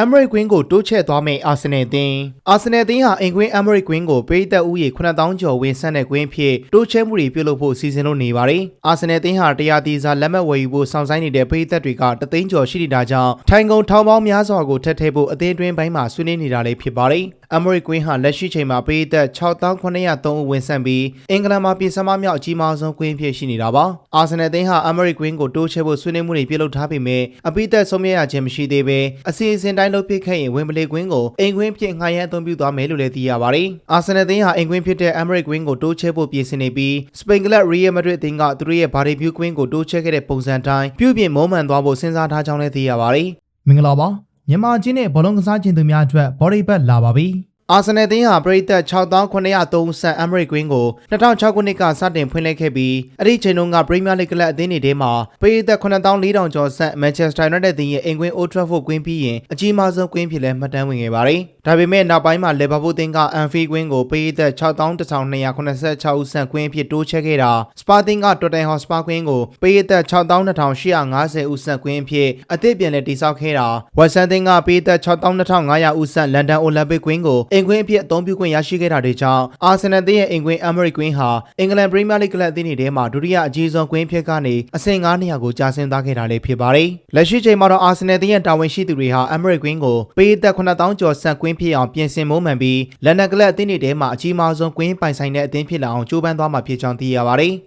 အမရိကွင်းကိုတိုးချဲ့သွားမယ့်အာဆင်နယ်အသင်းအာဆင်နယ်အသင်းဟာအင်ကွင်းအမရိကွင်းကိုပြည်သက်ဥယေ9000ကျော်ဝင်ဆန့်တဲ့ကွင်းဖြစ်တိုးချဲ့မှုတွေပြုလုပ်ဖို့စီစဉ်လို့နေပါတယ်။အာဆင်နယ်အသင်းဟာတရားတီစာလက်မှတ်ဝယ်ယူဖို့စောင့်ဆိုင်းနေတဲ့ပြည်သက်တွေကတသိန်းကျော်ရှိနေတာကြောင့်ထိုင်ကုန်ထောင်ပေါင်းများစွာကိုထပ်ထည့်ဖို့အသင်းတွင်းပိုင်းမှာဆွေးနွေးနေတာလည်းဖြစ်ပါတယ်။ အမရိကွင်းဟာလက်ရှိချိန်မှာပြည်သက်6903ဦးဝင်ဆန့်ပြီးအင်္ဂလန်မှာပြည်စမမြောက်အကြီးမားဆုံးကွင်းဖြစ်ရှိနေတာပါ။အာဆင်နယ်အသင်းဟာအမရိကွင်းကိုတိုးချဲ့ဖို့ဆွေးနွေးမှုတွေပြုလုပ်ထားပေမဲ့အပိသက်ဆုံးဖြတ်ရခြင်းမရှိသေးဘဲအစီအစဉ်တိုင်းလုပ်ဖြစ်ခဲ့ရင်ဝင်ပလေကွင်းကိုအိမ်ကွင်းဖြစ်ငှားရမ်းအသုံးပြုသွားမယ်လို့လည်းသိရပါတယ်။အာဆင်နယ်အသင်းဟာအိမ်ကွင်းဖြစ်တဲ့အမရိကွင်းကိုတိုးချဲ့ဖို့ပြင်ဆင်နေပြီးစပိန်ကလပ်ရီယယ်မက်ဒရစ်အသင်းကသူတို့ရဲ့ဘာဒီဗျူးကွင်းကိုတိုးချဲ့ခဲ့တဲ့ပုံစံတိုင်းပြုပြင်မုံမှန်သွားဖို့စဉ်းစားထားကြောင်းလည်းသိရပါတယ်။မင်္ဂလာပါ မြန်မာချင်းနဲ့ဘောလုံးကစားခြင်းသူများအတွက်ဘော်ဒီဘက်လာပါပြီအာဆင်နယ်အသင်းဟာပရိသတ်6903ဆန်အမရိကွင်းကို2006ခုနှစ်ကစတင်ဖွင့်လှစ်ခဲ့ပြီးအဲ့ဒီချိန်တုန်းကပရီးမီးယားလိဂ်ကလပ်အသင်းတွေထဲမှာပရိသတ်9400ကျော်ဆန်မန်ချက်စတာယူနိုက်တက်အသင်းရဲ့အင်ကွင်းအိုထရာဖို့ကွင်းပြီးရင်အကြီးမားဆုံးကွင်းဖြစ်လဲမှတ်တမ်းဝင်ခဲ့ပါတယ်။ဒါပေမဲ့နောက်ပိုင်းမှာလီဗာပူးအသင်းကအန်ဖီကွင်းကိုပရိသတ်6286ဦးဆန်ကွင်းအဖြစ်တိုးချဲ့ခဲ့တာစပါတင်ကတော်တန်ဟော့စပါကွင်းကိုပရိသတ်62850ဦးဆန်ကွင်းအဖြစ်အသစ်ပြန်လည်တည်ဆောက်ခဲ့တာဝက်ဆန်တင်ကပရိသတ်62500ဦးဆန်လန်ဒန်အိုလံပစ်ကွင်းကိုအင်ကွင်းအဖြစ်အသုံးပြုခွင့်ရရှိခဲ့တာတွေကြောင့်အာဆင်နယ်အသင်းရဲ့အင်ကွင်းအမရိကွင်းဟာအင်္ဂလန်ပရီးမီးယားလိဂ်ကလပ်အသင်းတွေထဲမှာဒုတိယအကြီးဆုံးကွင်းဖြစ်ကနေအဆင့်9နေရာကိုကျဆင်းသွားခဲ့တာလည်းဖြစ်ပါတယ်။လက်ရှိချိန်မှာတော့အာဆင်နယ်အသင်းရဲ့တာဝန်ရှိသူတွေဟာအမရိကွင်းကိုပေးသက်9000ကျော်ဆန့်ကွင်းဖြစ်အောင်ပြင်ဆင်မုံမှန်ပြီးလန်ဒန်ကလပ်အသင်းတွေထဲမှာအကြီးမားဆုံးကွင်းပိုင်ဆိုင်တဲ့အသင်းဖြစ်လာအောင်ကြိုးပမ်းသွားမှာဖြစ်ကြောင်းသိရပါတယ်။